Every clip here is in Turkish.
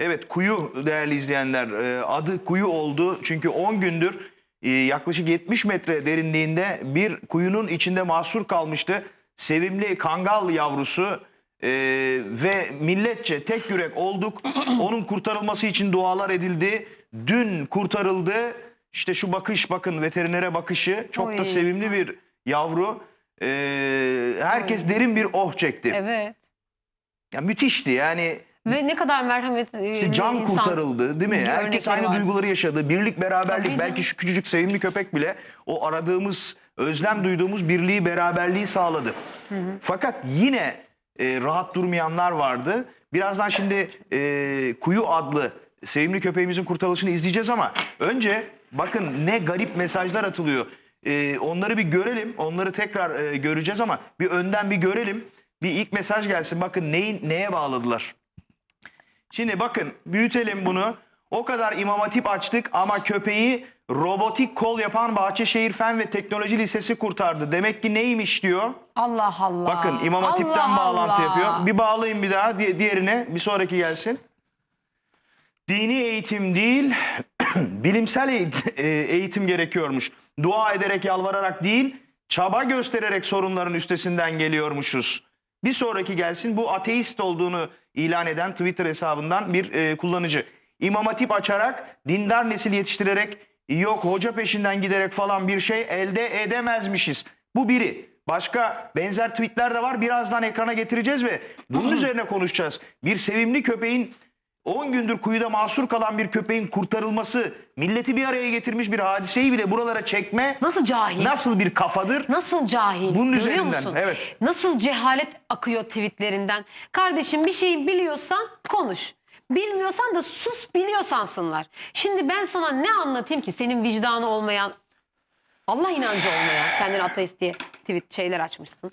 Evet kuyu değerli izleyenler e, adı kuyu oldu. Çünkü 10 gündür e, yaklaşık 70 metre derinliğinde bir kuyunun içinde mahsur kalmıştı. Sevimli kangal yavrusu e, ve milletçe tek yürek olduk. Onun kurtarılması için dualar edildi. Dün kurtarıldı. İşte şu bakış bakın veterinere bakışı çok da Oy. sevimli bir yavru. E, herkes Oy. derin bir oh çekti. Evet. Ya müthişti yani. Ve ne kadar merhametli İşte can insan. kurtarıldı değil mi? Herkes aynı var. duyguları yaşadı. Birlik, beraberlik. Tabii belki canım. şu küçücük sevimli köpek bile o aradığımız, özlem duyduğumuz birliği, beraberliği sağladı. Fakat yine e, rahat durmayanlar vardı. Birazdan şimdi e, Kuyu adlı sevimli köpeğimizin kurtarılışını izleyeceğiz ama önce bakın ne garip mesajlar atılıyor. E, onları bir görelim. Onları tekrar e, göreceğiz ama bir önden bir görelim. Bir ilk mesaj gelsin. Bakın neyin neye bağladılar. Şimdi bakın büyütelim bunu. O kadar imam hatip açtık ama köpeği robotik kol yapan Bahçeşehir Fen ve Teknoloji Lisesi kurtardı. Demek ki neymiş diyor. Allah Allah. Bakın İmam Hatip'ten Allah bağlantı Allah. yapıyor. Bir bağlayın bir daha di- diğerine bir sonraki gelsin. Dini eğitim değil bilimsel eğit- e, eğitim gerekiyormuş. Dua ederek yalvararak değil çaba göstererek sorunların üstesinden geliyormuşuz. Bir sonraki gelsin bu ateist olduğunu ilan eden Twitter hesabından bir e, kullanıcı. İmam Hatip açarak dindar nesil yetiştirerek yok hoca peşinden giderek falan bir şey elde edemezmişiz. Bu biri. Başka benzer tweetler de var. Birazdan ekrana getireceğiz ve bunun üzerine konuşacağız. Bir sevimli köpeğin 10 gündür kuyuda mahsur kalan bir köpeğin kurtarılması, milleti bir araya getirmiş bir hadiseyi bile buralara çekme Nasıl cahil? nasıl bir kafadır? Nasıl cahil? Bunun Görüyor üzerinden, musun? evet. Nasıl cehalet akıyor tweetlerinden. Kardeşim bir şeyi biliyorsan konuş. Bilmiyorsan da sus biliyorsansınlar. Şimdi ben sana ne anlatayım ki senin vicdanı olmayan, Allah inancı olmayan, kendini ateist diye tweet şeyler açmışsın.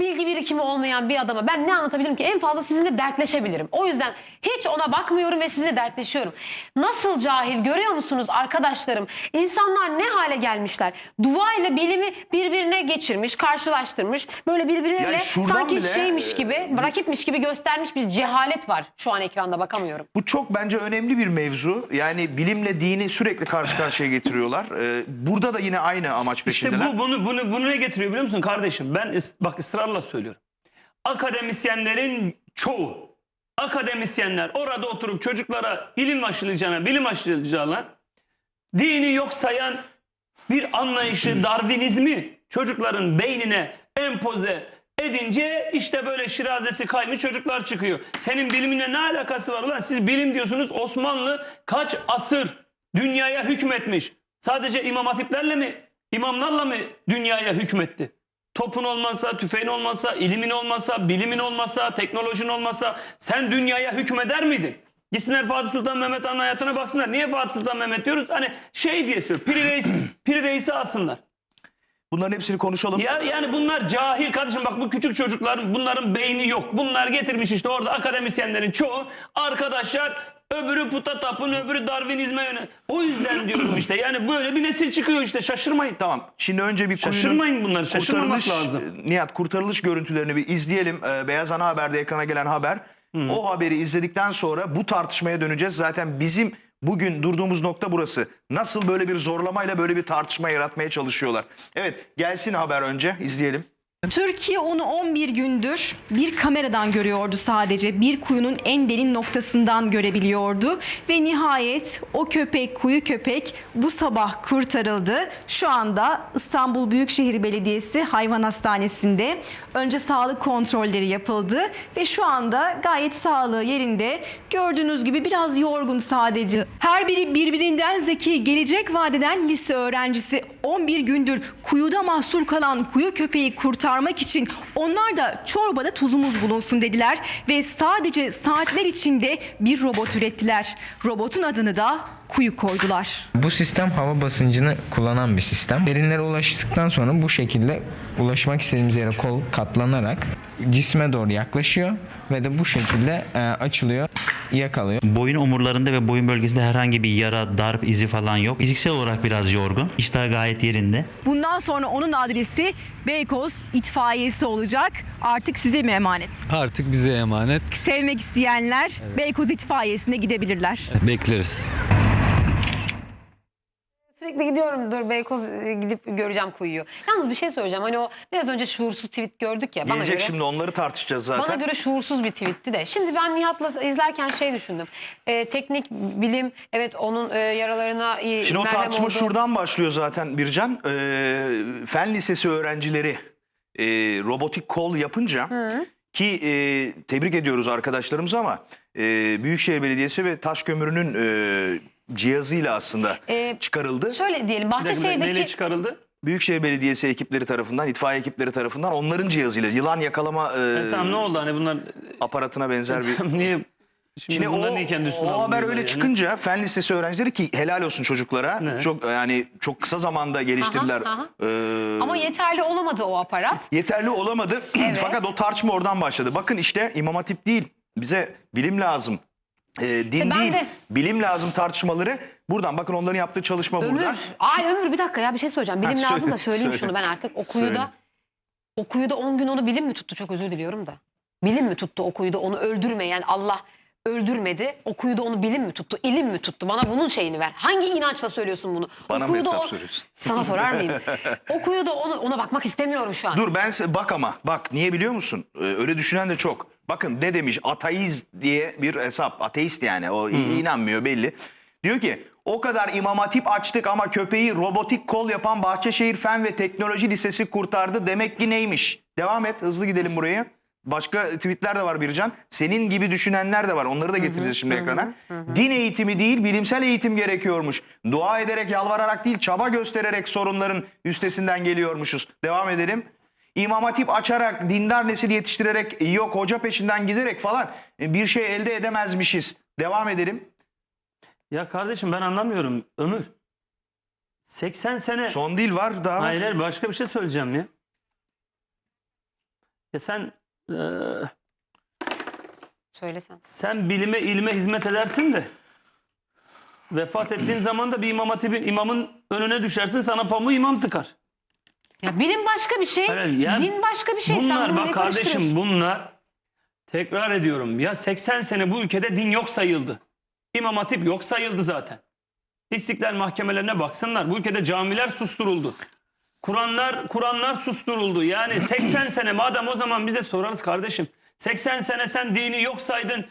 Bilgi birikimi olmayan bir adama ben ne anlatabilirim ki? En fazla sizinle dertleşebilirim. O yüzden hiç ona bakmıyorum ve sizinle dertleşiyorum. Nasıl cahil görüyor musunuz arkadaşlarım? İnsanlar ne hale gelmişler? Dua ile bilimi birbirine geçirmiş, karşılaştırmış. Böyle birbirleriyle Yani şuradan sanki bile, şeymiş e, gibi, rakipmiş gibi göstermiş bir cehalet var. Şu an ekranda bakamıyorum. Bu çok bence önemli bir mevzu. Yani bilimle dini sürekli karşı karşıya getiriyorlar. Ee, burada da yine aynı amaç İşte peşindeler. bu bunu bunu bunu ne getiriyor biliyor musun kardeşim? Ben is- bak ısrarla söylüyorum. Akademisyenlerin çoğu akademisyenler orada oturup çocuklara ilim aşılayacağına, bilim aşılayacağına dini yok sayan bir anlayışı, Darwinizmi çocukların beynine empoze edince işte böyle şirazesi kaymış çocuklar çıkıyor. Senin biliminle ne alakası var ulan? Siz bilim diyorsunuz Osmanlı kaç asır dünyaya hükmetmiş. Sadece imam hatiplerle mi, imamlarla mı dünyaya hükmetti? Topun olmasa, tüfeğin olmasa, ilimin olmasa, bilimin olmasa, teknolojin olmasa sen dünyaya hükmeder miydin? Gitsinler Fatih Sultan Mehmet Han'ın hayatına baksınlar. Niye Fatih Sultan Mehmet diyoruz? Hani şey diye söylüyor. Piri Reis, Piri Reis'i alsınlar. Bunların hepsini konuşalım. Ya yani bunlar cahil kardeşim bak bu küçük çocukların bunların beyni yok. Bunlar getirmiş işte orada akademisyenlerin çoğu arkadaşlar öbürü puta tapın öbürü Darwinizme yöne. O yüzden diyorum işte yani böyle bir nesil çıkıyor işte şaşırmayın. Tamam. Şimdi önce bir kuyunun Şaşırmayın bunları şaşırmamak kurtarılış, lazım. Nihat kurtarılış görüntülerini bir izleyelim. Ee, Beyaz Ana Haber'de ekrana gelen haber. O haberi izledikten sonra bu tartışmaya döneceğiz. Zaten bizim bugün durduğumuz nokta burası. Nasıl böyle bir zorlamayla böyle bir tartışma yaratmaya çalışıyorlar. Evet gelsin haber önce izleyelim. Türkiye onu 11 gündür bir kameradan görüyordu sadece. Bir kuyunun en derin noktasından görebiliyordu. Ve nihayet o köpek, kuyu köpek bu sabah kurtarıldı. Şu anda İstanbul Büyükşehir Belediyesi Hayvan Hastanesi'nde önce sağlık kontrolleri yapıldı. Ve şu anda gayet sağlığı yerinde. Gördüğünüz gibi biraz yorgun sadece. Her biri birbirinden zeki, gelecek vadeden lise öğrencisi 11 gündür kuyuda mahsur kalan kuyu köpeği kurtarmak için onlar da çorbada tuzumuz bulunsun dediler ve sadece saatler içinde bir robot ürettiler. Robotun adını da kuyu koydular. Bu sistem hava basıncını kullanan bir sistem. Derinlere ulaştıktan sonra bu şekilde ulaşmak istediğimiz yere kol katlanarak cisme doğru yaklaşıyor ve de bu şekilde e, açılıyor, yakalıyor. Boyun omurlarında ve boyun bölgesinde herhangi bir yara, darp izi falan yok. Fiziksel olarak biraz yorgun. İştah gayet yerinde. Bundan sonra onun adresi Beykoz itfaiyesi olacak. Artık size mi emanet? Artık bize emanet. Sevmek isteyenler Beykoz itfaiyesine gidebilirler. Bekleriz. Sürekli gidiyorum dur Beykoz e, gidip göreceğim kuyuyu. Yalnız bir şey söyleyeceğim. Hani o biraz önce şuursuz tweet gördük ya. Bana Gelecek göre, şimdi onları tartışacağız zaten. Bana göre şuursuz bir tweetti de. Şimdi ben Nihat'la izlerken şey düşündüm. E, teknik bilim evet onun e, yaralarına e, Şimdi o tartışma oldu. şuradan başlıyor zaten Bircan. Ee, fen lisesi öğrencileri e, robotik kol yapınca ki e, tebrik ediyoruz arkadaşlarımızı ama e, Büyükşehir Belediyesi ve Taş Kömürü'nün e, cihazıyla aslında E, çıkarıldı. şöyle diyelim Bir dakika, neyle Bahçeşehir'deki çıkarıldı? Büyükşehir Belediyesi ekipleri tarafından, itfaiye ekipleri tarafından onların cihazıyla yılan yakalama e, E, tamam ne oldu hani bunlar aparatına benzer bir niye Şimdi, Şimdi bunlar o, niye kendi üstüne o haber öyle yani? çıkınca fen lisesi öğrencileri ki helal olsun çocuklara. Ne? Çok yani çok kısa zamanda geliştirdiler. Aha, aha. Ee, ama yeterli olamadı o aparat. yeterli olamadı. Evet. Fakat o tartışma oradan başladı. Bakın işte İmam Hatip değil. Bize bilim lazım. Ee, din ben değil. de- Bilim lazım tartışmaları. Buradan bakın onların yaptığı çalışma Ömür. burada. Ay Ömür bir dakika ya bir şey söyleyeceğim. Bilim Ha, lazım söyle, da söyleyeyim söyle. şunu ben artık. O Söyle. kuyuda, o kuyuda 10 gün onu bilim mi tuttu? Çok özür diliyorum da. Bilim mi tuttu o kuyuda onu öldürme yani Allah öldürmedi. O kuyuda onu bilim mi tuttu? ilim mi tuttu? Bana bunun şeyini ver. Hangi inançla söylüyorsun bunu? Bana o mı kuyuda hesap o- soruyorsun? Sana sorar mıyım? o kuyuda onu, ona bakmak istemiyorum şu an. Dur ben bak ama bak niye biliyor musun? Ee, öyle düşünen de çok. Bakın ne demiş ateiz diye bir hesap. Ateist yani o i- inanmıyor belli. Diyor ki o kadar imam hatip açtık ama köpeği robotik kol yapan Bahçeşehir Fen ve Teknoloji Lisesi kurtardı. Demek ki neymiş? Devam et hızlı gidelim buraya. Başka tweetler de var Bircan. Senin gibi düşünenler de var. Onları da getireceğiz şimdi ekrana. Din eğitimi değil bilimsel eğitim gerekiyormuş. Dua ederek yalvararak değil çaba göstererek sorunların üstesinden geliyormuşuz. Devam edelim. İmam Hatip açarak, dindar nesil yetiştirerek, yok hoca peşinden giderek falan e, bir şey elde edemezmişiz. Devam edelim. Ya kardeşim ben anlamıyorum Ömür. 80 sene Son dil var daha hayır başka bir şey söyleyeceğim ya. Ya sen eee, Söylesen. sen bilime ilme hizmet edersin de vefat ettiğin zaman da bir imam hatibin imamın önüne düşersin sana pamuğu imam tıkar. Ya bilim başka bir şey, Hayır, yani din başka bir şey. Sen bunlar bunu bak ne kardeşim karıştırıyorsun? bunlar tekrar ediyorum ya 80 sene bu ülkede din yok sayıldı. İmam hatip yok sayıldı zaten. İstiklal mahkemelerine baksınlar. Bu ülkede camiler susturuldu. Kur'anlar Kur'anlar susturuldu. Yani 80 sene madem o zaman bize sorarız kardeşim. 80 sene sen dini yok saydın.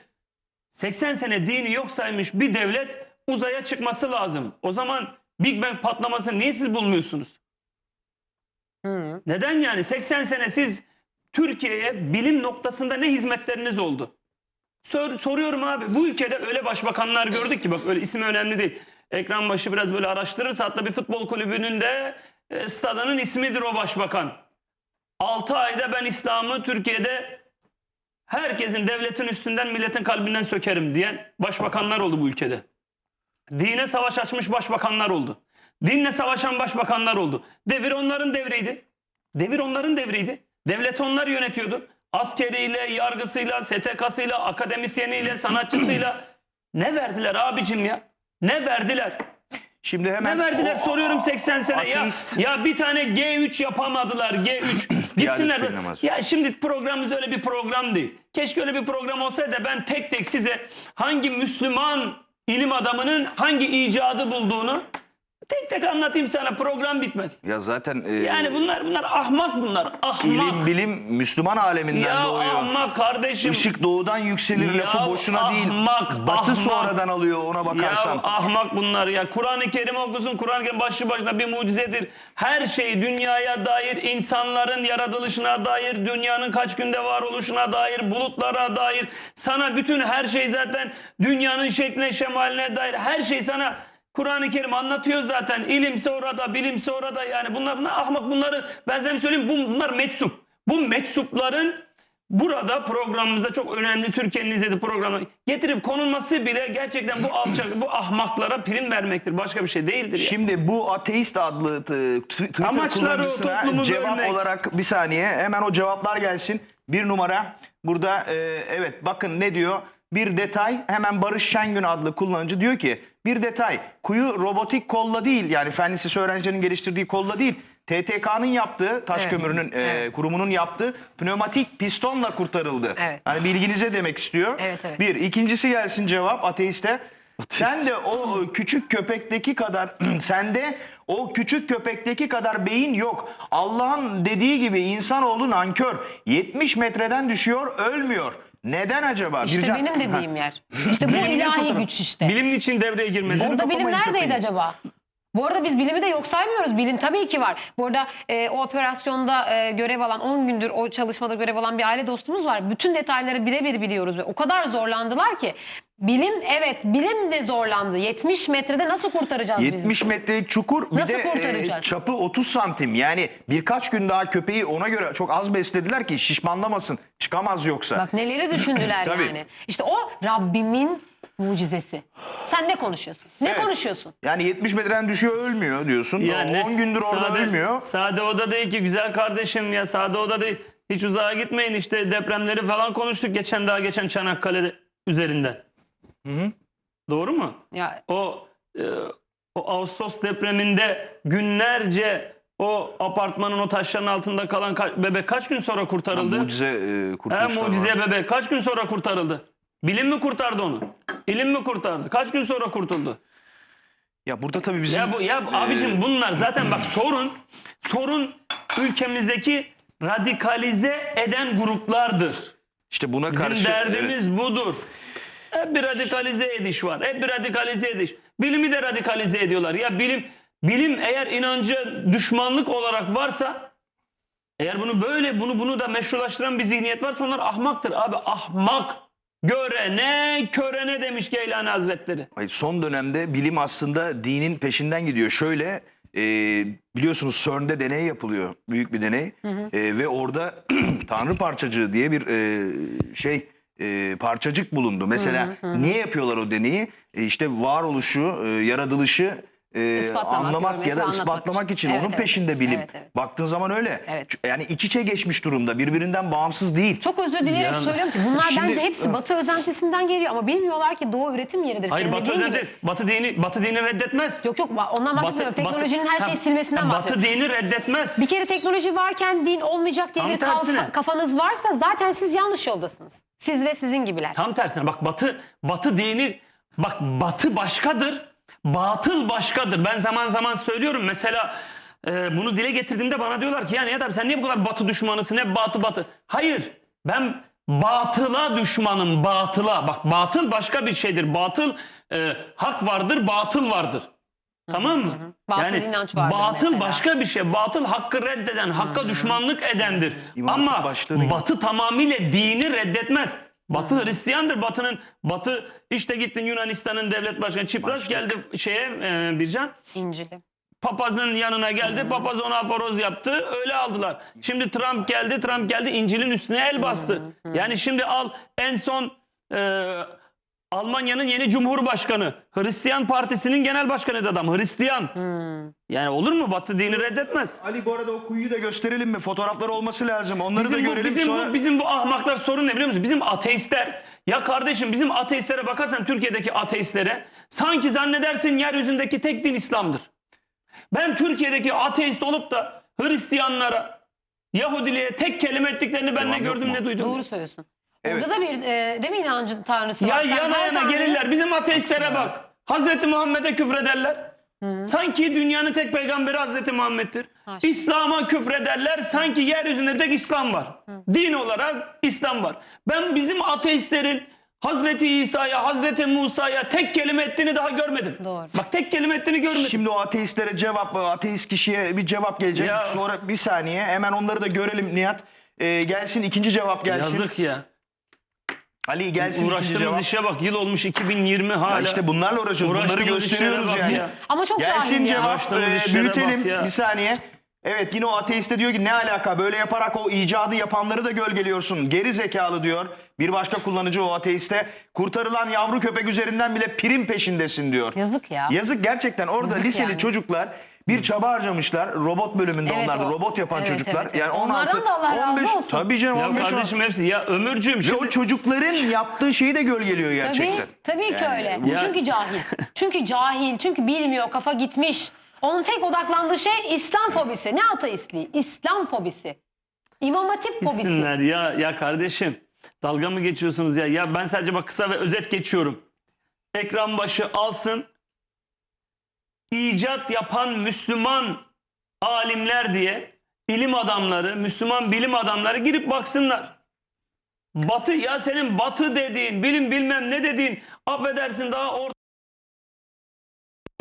80 sene dini yok saymış bir devlet uzaya çıkması lazım. O zaman Big Bang patlamasını niye siz bulmuyorsunuz? Hı. Neden yani 80 sene siz Türkiye'ye bilim noktasında ne hizmetleriniz oldu? Sor- soruyorum abi bu ülkede öyle başbakanlar gördük ki bak öyle isim önemli değil. Ekran başı biraz böyle araştırırsa hatta bir futbol kulübünün de stadının ismidir o başbakan. 6 ayda ben İslam'ı Türkiye'de herkesin devletin üstünden milletin kalbinden sökerim diyen başbakanlar oldu bu ülkede. Dine savaş açmış başbakanlar oldu. Dinle savaşan başbakanlar oldu. Devir onların devriydi. Devir onların devriydi. Devleti onlar yönetiyordu. Askeriyle, yargısıyla, STK'sıyla, akademisyeniyle, sanatçısıyla. Ne verdiler abicim ya? Ne verdiler? Şimdi hemen Ne verdiler o- soruyorum 80 sene. Ya, ateist- ya bir tane G3 yapamadılar G3. Gitsinler. Namazı. ya şimdi programımız öyle bir program değil. Keşke öyle bir program olsaydı ben tek tek size hangi Müslüman ilim adamının hangi icadı bulduğunu tek tek anlatayım sana program bitmez. ya zaten e, Yani bunlar bunlar ahmak bunlar. Ahmak. ilim bilim Müslüman aleminden ya doğuyor. ahmak kardeşim. Işık doğudan yükselir Ya lafı boşuna değil. ahmak, Batı ahmak. sonradan alıyor ona bakarsan. Ya ahmak bunlar ya. Kur'an-ı Kerim okusun. Kur'an-ı Kerim başlı başına bir mucizedir. Her şey dünyaya dair, insanların yaratılışına dair, dünyanın kaç günde var oluşuna dair, bulutlara dair. Sana bütün her şey zaten dünyanın şekline, şemaline dair her şey sana Kur'an-ı Kerim anlatıyor zaten. İlimse orada, bilimse orada yani bunlar, bunlar ahmak bunları ben size söyleyeyim bu- bunlar metsup. Bu metsupların Burada programımızda çok önemli Türkiye'nin izlediği programı getirip konulması bile gerçekten bu alçak, bu ahmaklara prim vermektir. Başka bir şey değildir. ya. Şimdi bu ateist adlı Twitter Amaçları kullanıcısına cevap bölmek. olarak bir saniye hemen o cevaplar gelsin. Bir numara burada e, evet bakın ne diyor? Bir detay hemen Barış Şengün adlı kullanıcı diyor ki bir detay kuyu robotik kolla değil yani fen lisesi öğrencilerinin geliştirdiği kolla değil TTK'nın yaptığı, taş Evet. kömürünün e, Evet. kurumunun yaptığı pneumatik pistonla kurtarıldı. Evet. Hani bilginize demek istiyor. Evet, evet. Bir. ikincisi gelsin cevap ateiste. Sen de o küçük köpekteki kadar sende o küçük köpekteki kadar beyin yok. Allah'ın dediği gibi insanoğlu nankör. 70 metreden düşüyor, ölmüyor. Neden acaba? İşte Bircan- benim dediğim yer. İşte bu ilahi güç işte. Bilim için devreye girmesi. Orada bilim neredeydi acaba? Bu arada biz bilimi de yok saymıyoruz. Bilim tabii ki var. Bu arada e, o operasyonda e, görev alan 10 gündür o çalışmada görev alan bir aile dostumuz var. Bütün detayları birebir biliyoruz ve o kadar zorlandılar ki bilim evet bilim de zorlandı. 70 metrede nasıl kurtaracağız biz? 70 metrelik çukur bir Nasıl de kurtaracağız? e, çapı 30 santim. Yani birkaç gün daha köpeği ona göre çok az beslediler ki şişmanlamasın. Çıkamaz yoksa. Bak neleri düşündüler Tabii. yani. İşte o Rabbimin mucizesi. Sen ne konuşuyorsun? Ne Evet. konuşuyorsun? Yani 70 metreden düşüyor ölmüyor diyorsun. Yani 10 gündür orada sade, ölmüyor. Sade oda değil ki güzel kardeşim ya sade oda değil. Hiç uzağa gitmeyin işte depremleri falan konuştuk geçen daha geçen Çanakkale üzerinden. Doğru mu? Ya O e, o Ağustos depreminde günlerce o apartmanın o taşların altında kalan ka- bebek kaç gün sonra kurtarıldı? Mucize e, He, kurtuluşlar mucize var. bebek kaç gün sonra kurtarıldı? Bilim mi kurtardı onu? İlim mi kurtardı? Kaç gün sonra kurtuldu? Ya burada tabii bizim... Ya bu ya abicim bunlar zaten bak sorun sorun ülkemizdeki radikalize eden gruplardır. işte buna Bizim karşı... derdimiz budur. Hep bir radikalize ediş var. Hep bir radikalize ediş. Bilimi de radikalize ediyorlar. Ya bilim bilim eğer inancı düşmanlık olarak varsa eğer bunu böyle bunu bunu da meşrulaştıran bir zihniyet varsa onlar ahmaktır abi ahmak. Görene körene demiş Geylani Hazretleri. Hayır, son dönemde bilim aslında dinin peşinden gidiyor. Şöyle e, biliyorsunuz CERN'de deney yapılıyor. Büyük bir deney. E, ve orada Tanrı parçacığı diye bir e, şey e, parçacık bulundu. Mesela niye yapıyorlar o deneyi? E, işte varoluşu, e, yaratılışı e, İspatlamak, anlamak görmek ya da anlatmak ispatlamak için. için. Evet, Onun evet. peşinde bilim. Evet, evet. Baktığın zaman öyle. Evet. Yani iç içe geçmiş durumda. Birbirinden bağımsız değil. Çok özür dileyerek Yani- söylüyorum ki bunlar Şimdi- bence hepsi Batı özentisinden geliyor ama bilmiyorlar ki Doğu üretim yeridir. Hayır Senin Batı dediğin özenti, gibi. Batı dini Batı dini reddetmez. Yok yok ondan bahsetmiyorum. Batı- Teknolojinin Batı- her şeyi Ha, silmesinden ha, bahsediyorum. Batı dini reddetmez. Bir kere teknoloji varken din olmayacak diye Tam bir kafanız varsa zaten siz yanlış yoldasınız. Siz ve sizin gibiler. Tam tersine bak Batı Batı dini bak Batı başkadır. Batıl başkadır. Ben zaman zaman söylüyorum mesela e, bunu dile getirdiğimde bana diyorlar ki yani ya tabii sen niye bu kadar Batı düşmanısın? Hep Batı Batı. Hayır. Ben batıla düşmanım. Batıla. Bak batıl başka bir şeydir. Batıl e, hak vardır, batıl vardır. Tamam mı? Batıl inanç vardır Batıl mesela. başka bir şey. Batıl hakkı reddeden, hakka düşmanlık edendir. İmam Ama başlığını gibi. Batı tamamıyla dini reddetmez. Batı Hristiyandır. Batı'nın Batı işte gittin Yunanistan'ın devlet başkanı Çipras geldi şeye e, Bircan İncil'i. papazın yanına geldi. Papaz ona aforoz yaptı. Öyle aldılar. Şimdi Trump geldi. Trump geldi İncil'in üstüne el bastı. Yani şimdi al en son e, Almanya'nın yeni Cumhurbaşkanı. Hristiyan Partisi'nin genel başkanıydı adam. Hristiyan. Yani olur mu? Batı dini reddetmez. Ali bu arada o kuyuyu da gösterelim mi? Fotoğraflar olması lazım. Onları da Bizim bu, görelim bizim sonra. bu bizim bu ahmaklar sorun ne biliyor musun? Bizim ateistler ya kardeşim bizim ateistlere bakarsan Türkiye'deki ateistlere sanki zannedersin yeryüzündeki tek din İslam'dır. Ben Türkiye'deki ateist olup da Hristiyanlara, Yahudiliğe tek kelime ettiklerini ben Devam ne gördüm mu? ne duydum. Doğru söylüyorsun. Evet. Orada da bir e, değil mi inancın tanrısı Ya var? Sen yana yana tanrıyı- gelirler. Bizim ateistlere bak. Hazreti Muhammed'e küfrederler. Sanki dünyanın tek peygamberi Hazreti Muhammed'dir. İslam'a küfrederler. Sanki yeryüzünde bir tek İslam var. Din olarak İslam var. Ben bizim ateistlerin Hazreti İsa'ya, Hazreti Musa'ya tek kelime ettiğini daha görmedim. Doğru. Bak tek kelime ettiğini görmedim. Şimdi o ateistlere cevap, ateist kişiye bir cevap gelecek. Ya- Sonra bir saniye hemen onları da görelim Nihat. Ee, gelsin ikinci cevap gelsin. Yazık ya. Ali gelsin ikinci Uğraştığımız cevap. işe bak. Yıl olmuş 2020 hala. Ya işte bunlarla uğraşıyoruz. Bunları Uğraştığımız gösteriyoruz işlere bak yani. ya. Ama çok Gelsin cahil ya. cevap. Uğraştığımız Ee, işlere büyütelim. bak ya. Bir saniye. Evet yine o ateist de diyor ki ne alaka böyle yaparak o icadı yapanları da gölgeliyorsun. Geri zekalı diyor. Bir başka kullanıcı o ateiste. Kurtarılan yavru köpek üzerinden bile prim peşindesin diyor. Yazık ya. Yazık gerçekten orada Yazık liseli yani. çocuklar bir çaba harcamışlar. Robot bölümünde Evet, onlar da o- robot yapan evet, çocuklar. evet, evet. Yani Onlardan 16 da Allah razı 15 olsun. tabii canım Ya 15 kardeşim hepsi ya ömürcüğüm Ve şimdi. o çocukların yaptığı şeyi de gölgeliyor gerçekten. Tabii, tabii ki öyle. Ya- Çünkü cahil. Çünkü cahil, çünkü bilmiyor, kafa gitmiş. Onun tek odaklandığı şey İslam fobisi. Ne ateistliği? İslam fobisi. İmam Hatip fobisi. Gitsinler ya ya kardeşim. Dalga mı geçiyorsunuz ya? Ya ben sadece bak kısa ve özet geçiyorum. Ekran başı alsın. İcat yapan Müslüman alimler diye ilim adamları, Müslüman bilim adamları girip baksınlar. Batı ya senin batı dediğin, bilim bilmem ne dediğin affedersin daha orta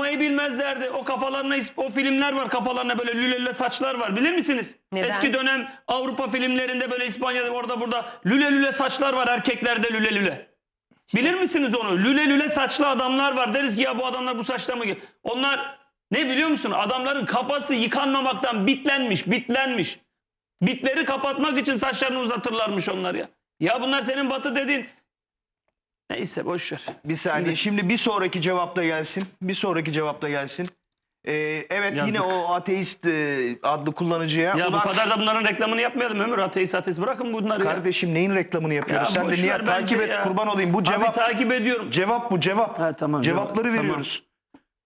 bilmezlerdi. O kafalarına o filmler var kafalarına böyle lüle lüle saçlar var bilir misiniz? Neden? Eski dönem Avrupa filmlerinde böyle İspanya'da orada burada lüle lüle saçlar var erkeklerde lüle lüle. Bilir misiniz onu? Lüle lüle saçlı adamlar var. Deriz ki ya bu adamlar bu saçla mı? ge-" Onlar ne biliyor musun? Adamların kafası yıkanmamaktan bitlenmiş, bitlenmiş. Bitleri kapatmak için saçlarını uzatırlarmış onlar ya. Ya bunlar senin batı dediğin. Neyse boş ver. Bir saniye. Şimdi bir sonraki cevapta gelsin. Bir sonraki cevapta gelsin. Ee, evet Yazık. yine o ateist e, adlı kullanıcıya. Ya bu ulan kadar da bunların reklamını yapmayalım Ömür. Ateist ateist bırakın bunları ya. Kardeşim neyin reklamını yapıyoruz? Ya Sen de boş niye ver takip bence et ya. kurban olayım. Bu Abi cevap takip ediyorum. cevap bu cevap. Ha, tamam, Cevapları cevap, veriyoruz.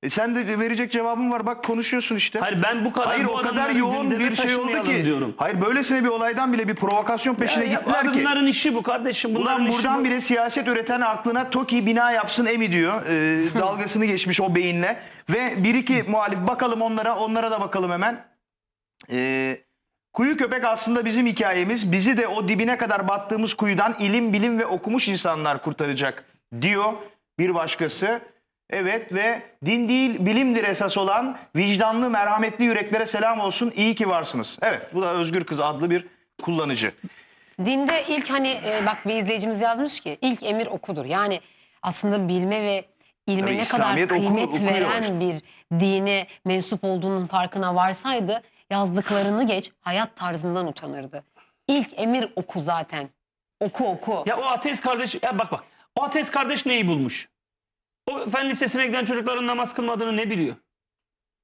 E sen de verecek cevabın var. Bak konuşuyorsun işte. Hayır ben bu kadar Hayır bu o kadar yoğun bir şey oldu ki. diyorum. Hayır böylesine bir olaydan bile bir provokasyon peşine Ya, ya, gittiler abi ki. Bunların işi bu kardeşim. Bunların Ulan işi buradan bu. bile siyaset üreten aklına TOKİ bina yapsın emi diyor. Ee, dalgasını geçmiş o beyinle. Ve bir iki muhalif bakalım onlara. Onlara da bakalım hemen. Ee, kuyu köpek aslında bizim hikayemiz. Bizi de o dibine kadar battığımız kuyudan ilim, bilim ve okumuş insanlar kurtaracak diyor bir başkası. Evet ve din değil bilimdir esas olan vicdanlı merhametli yüreklere selam olsun. İyi ki varsınız. Evet bu da Özgür Kız adlı bir kullanıcı. Dinde ilk hani e, bak bir izleyicimiz yazmış ki ilk emir okudur. Yani aslında bilme ve ilme Tabii ne kadar İslamiyet oku- kıymet okunuyor veren işte. bir dine mensup olduğunun farkına varsaydı yazdıklarını geç hayat tarzından utanırdı. İlk emir oku zaten. Oku oku. Ya o ateist kardeş ya bak bak. O ateist kardeş neyi bulmuş? O fen lisesine giden çocukların namaz kılmadığını ne biliyor?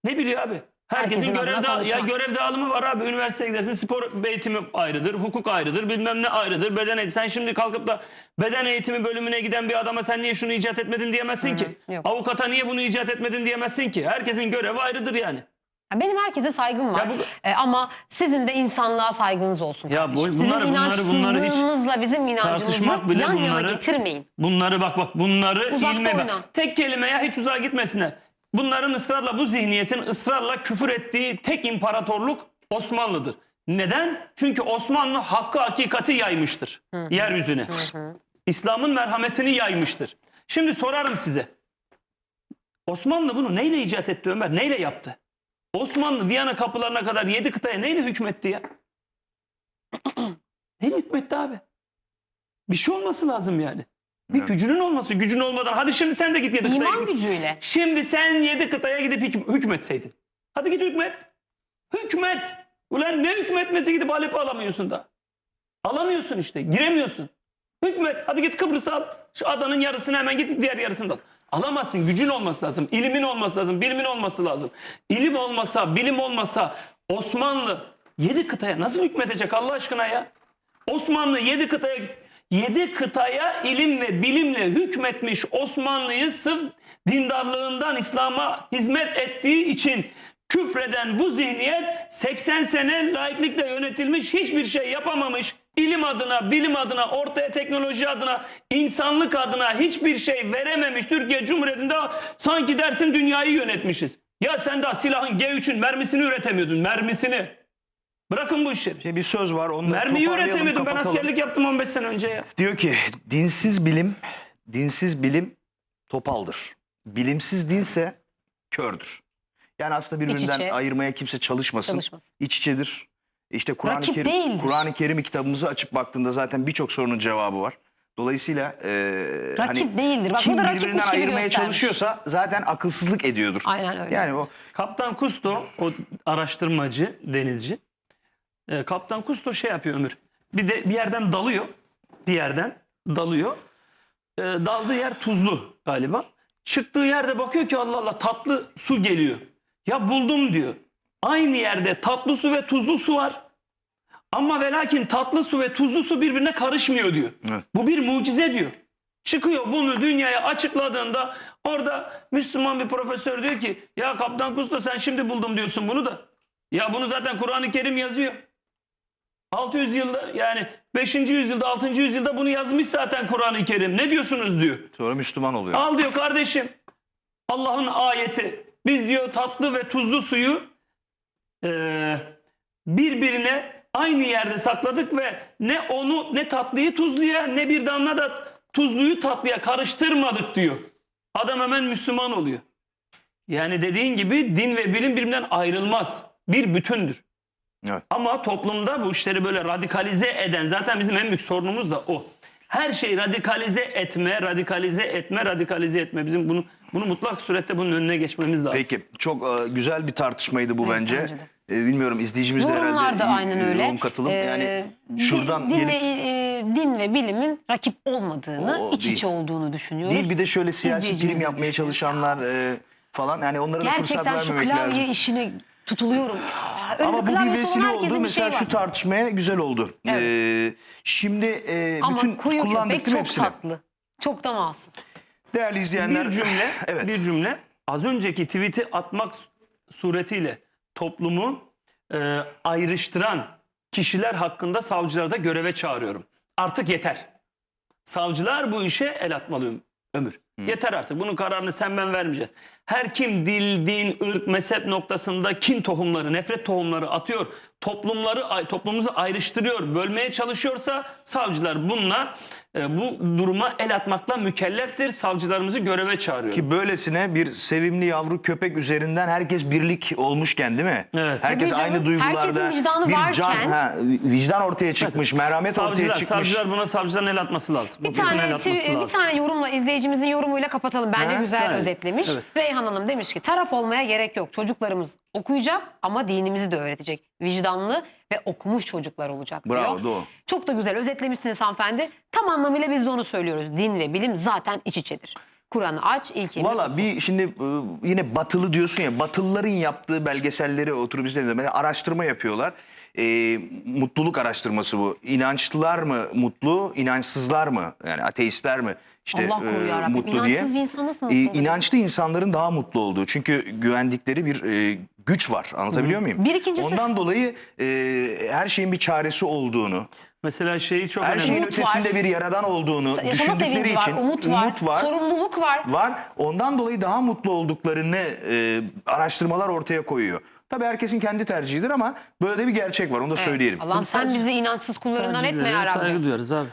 Ne biliyor abi? Herkesin, görev, da- ya görev dağılımı var abi. Üniversiteye gidersin spor eğitimi ayrıdır, hukuk ayrıdır, bilmem ne ayrıdır, beden eğitimi. Sen şimdi kalkıp da beden eğitimi bölümüne giden bir adama sen niye şunu icat etmedin diyemezsin ki. yok. Avukata niye bunu icat etmedin diyemezsin ki. Herkesin görevi ayrıdır yani. Benim herkese saygım var. Ya bu- E, ama sizin de insanlığa saygınız olsun Ya bu- kardeşim. bunları- Sizin bunları- bunları hiç inançsızlığınızla bizim inancımızı tartışmak bile yan yana bunları- getirmeyin. Bunları bak bak bunları Uzakta ilme oyna. bak. Tek kelimeye hiç uzağa gitmesinler. Bunların ısrarla bu zihniyetin ısrarla küfür ettiği tek imparatorluk Osmanlı'dır. Neden? Çünkü Osmanlı hakkı hakikati yaymıştır yeryüzüne. İslam'ın merhametini yaymıştır. Şimdi sorarım size. Osmanlı bunu neyle icat etti Ömer? Neyle yaptı? Osmanlı Viyana kapılarına kadar yedi kıtaya neyle hükmetti ya? neyle hükmetti abi? Bir şey olması lazım yani. Bir Evet. gücünün olması. Gücün olmadan. Hadi şimdi sen de git yedi kıtaya. İman gücüyle. Şimdi sen yedi kıtaya gidip hükmetseydin. Hadi git hükmet. Hükmet. Ulan ne hükmetmesi gidip Halep'i alamıyorsun da. Alamıyorsun işte. Giremiyorsun. Hükmet. Hadi git Kıbrıs'ı al. Şu adanın yarısını hemen git diğer yarısını da al. Alamazsın. Gücün olması lazım. ilimin olması lazım. Bilimin olması lazım. İlim olmasa, bilim olmasa Osmanlı yedi kıtaya nasıl hükmedecek Allah aşkına ya? Osmanlı yedi kıtaya yedi kıtaya ilim ve bilimle hükmetmiş Osmanlı'yı sırf dindarlığından İslam'a hizmet ettiği için küfreden bu zihniyet 80 sene laiklikle yönetilmiş hiçbir şey yapamamış. İlim adına, bilim adına, ortaya teknoloji adına, insanlık adına hiçbir şey verememiş Türkiye Cumhuriyeti'nde sanki dersin dünyayı yönetmişiz. Ya sen daha silahın G3'ün mermisini üretemiyordun, mermisini. Bırakın bu işleri. Şey, bir söz var. Onu Mermiyi üretemiyordum. Ben kapatalım. askerlik yaptım 15 sene önce ya. Diyor ki dinsiz bilim, dinsiz bilim topaldır. Bilimsiz dinse kördür. Yani aslında birbirinden ayırmaya kimse çalışmasın. Çalışmasın. İç içedir. İşte Kur'an-ı Rakip Kerim, değildir. Kur'an-ı Kerim kitabımızı açıp baktığında zaten birçok sorunun cevabı var. Dolayısıyla e, Rakip değildir. Bak kim burada rakipmiş birbirinden gibi ayırmaya göstermiş. çalışıyorsa zaten akılsızlık ediyordur. Aynen öyle. Yani o Kaptan Kusto, o araştırmacı, denizci. e, Kaptan Kusto şey yapıyor Ömür. Bir de bir yerden dalıyor. Bir yerden dalıyor. E, daldığı yer tuzlu galiba. Çıktığı yerde bakıyor ki Allah Allah tatlı su geliyor. Ya buldum diyor. Aynı yerde tatlı su ve tuzlu su var. Ama ve lakin tatlı su ve tuzlu su birbirine karışmıyor diyor. Evet. Bu bir mucize diyor. Çıkıyor bunu dünyaya açıkladığında orada Müslüman bir profesör diyor ki ya Kaptan Kusto sen şimdi buldum diyorsun bunu da. Ya bunu zaten Kur'an-ı Kerim yazıyor. 600 yılda yani 5. yüzyılda 6. yüzyılda bunu yazmış zaten Kur'an-ı Kerim. Ne diyorsunuz diyor. Sonra Müslüman oluyor. Al diyor kardeşim. Allah'ın ayeti. Biz diyor tatlı ve tuzlu suyu eee, birbirine aynı yerde sakladık ve ne onu ne tatlıyı tuzluya ne bir damla da tuzluyu tatlıya karıştırmadık diyor. Adam hemen Müslüman oluyor. Yani dediğin gibi din ve bilim birbirinden ayrılmaz. Bir bütündür. Evet. Ama toplumda bu işleri böyle radikalize eden zaten bizim en büyük sorunumuz da o. Her şeyi radikalize etme, radikalize etme, radikalize etme. Bizim bunu bunu mutlak surette bunun önüne geçmemiz lazım. Peki çok e, güzel bir tartışmaydı bu Evet, bence. bence. E, bilmiyorum izleyicimiz de Yorumlar herhalde da iyi- aynen öyle. yoğun katılım. Ee, yani şuradan din, gelip- ve, e, din ve bilimin rakip olmadığını, O iç değil. içe olduğunu düşünüyoruz. değil bir de şöyle siyasi İzleyicimiz prim de yapmaya düşünüyor. çalışanlar e, falan yani onlara da fırsat Gerçekten şu vermemek klavye lazım. işine tutuluyorum. Önünde Ama bu bir klavyesi vesile olan herkesin oldu. bir Mesela şeyi şu var. tartışmaya güzel oldu. Evet. Ee, şimdi e, Ama bütün kuyu kullandık köpek değil mi çok hepsini? tatlı. Çok da masum. Değerli izleyenler. bir cümle, Evet. bir cümle. Az önceki tweet'i atmak suretiyle toplumu e, ayrıştıran kişiler hakkında savcıları da göreve çağırıyorum. Artık yeter. Savcılar bu işe el atmalı ömür. Yeter artık. Bunun kararını sen ben vermeyeceğiz. Her kim dil, din, ırk, mezhep noktasında kin tohumları, nefret tohumları atıyor, toplumları toplumumuzu ayrıştırıyor, bölmeye çalışıyorsa savcılar bununla e, bu duruma el atmakla mükelleftir. Savcılarımızı göreve çağırıyor. Ki böylesine bir sevimli yavru köpek üzerinden herkes birlik olmuşken değil mi? Evet. Herkes Tabii canım. aynı duygularda. Herkesin vicdanı bir varken- can, ha, vicdan ortaya çıkmış, merhamet ortaya savcılar, çıkmış. savcılar buna savcıların el atması lazım. Bir Buna el tane atması bir lazım. tane yorumla izleyicimizin yorumuyla kapatalım. Bence Ha, güzel evet. özetlemiş. Evet. Reyhan Hanım demiş ki taraf olmaya gerek yok. Çocuklarımız okuyacak ama dinimizi de öğretecek. Vicdanlı ve okumuş çocuklar olacak diyor. Bravo doğru. Çok da güzel özetlemişsiniz hanımefendi. Tam anlamıyla biz de onu söylüyoruz. Din ve bilim zaten iç içedir. Kur'an'ı aç, ilk emir Valla bir şimdi e, yine batılı diyorsun ya batılıların yaptığı belgeselleri oturup izlediğimde mesela araştırma yapıyorlar. E, mutluluk araştırması bu. İnançlılar mı mutlu, inançsızlar mı? Yani ateistler mi? İşte Allah e, yarabbim. mutlu diye. İnançsız bir insan nasıl mutlu E, olur? inançlı insanların daha mutlu olduğu. Çünkü güvendikleri bir e, güç var. Anlatabiliyor muyum? Bir ikincisi- Ondan dolayı e, her şeyin bir çaresi olduğunu, Mesela şeyi çok her önemli. şeyin Umut ötesinde var. bir yaradan olduğunu Yaşama düşündükleri sevinci var, için umut var, sorumluluk var. var. Ondan dolayı daha mutlu olduklarını e, araştırmalar ortaya koyuyor. Tabii herkesin kendi tercihidir ama böyle de bir gerçek var. Onu da Evet. söyleyelim. Allah'ım sen bizi inançsız kullarından etme ya Rabbi. Saygı duyarız abi.